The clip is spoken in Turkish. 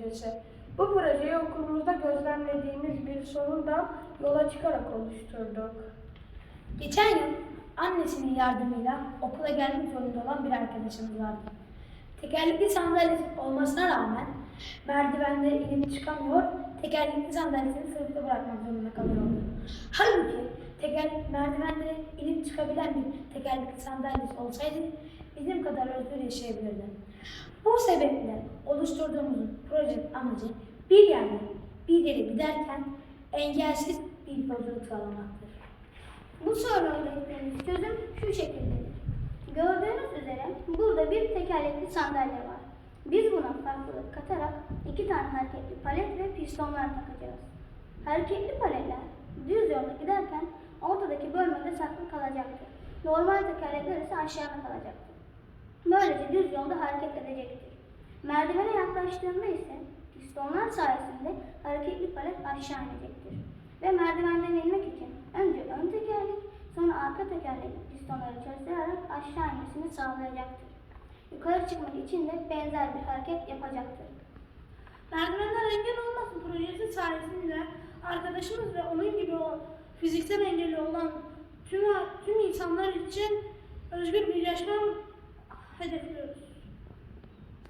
projesi. Bu projeyi okulumuzda gözlemlediğimiz bir sorundan yola çıkarak oluşturduk. Geçen yıl annesinin yardımıyla okula gelmek zorunda olan bir arkadaşımız vardı. Tekerlekli sandalyesi olmasına rağmen merdivenleri inip çıkamıyor, tekerlekli sandalyesini sınıfta bırakmak zorunda kalıyordu. Halbuki teker, merdivenleri inip çıkabilen bir tekerlekli sandalyesi olsaydı bizim kadar özgür yaşayabilirdi. Bu sebeple oluşturduğumuz projenin amacı bir yerden bir yere giderken engelsiz bir yolculuk sağlamaktır. Bu soruna ürettiğimiz çözüm şu şekildedir. Gördüğünüz üzere burada bir tekerlekli sandalye var. Biz buna farklılık katarak iki tane hareketli palet ve pistonlar takacağız. Hareketli paletler düz yolda giderken ortadaki bölmede saklı kalacaktır. Normal tekerlekler ise aşağıda kalacaktır. Böylece düz yolda hareket edecektir. Merdivene yaklaştığında ise pistonlar sayesinde hareketli palet aşağı inecektir. Ve merdivenden inmek için önce ön tekerlek sonra arka tekerlek pistonları çalıştırarak aşağı inmesini sağlayacaktır. Yukarı çıkmak için de benzer bir hareket yapacaktır. Merdivenler engel olmasın projesi sayesinde arkadaşımız ve onun gibi o fiziksel engelli olan tüm tüm insanlar için özgür bir yaşam.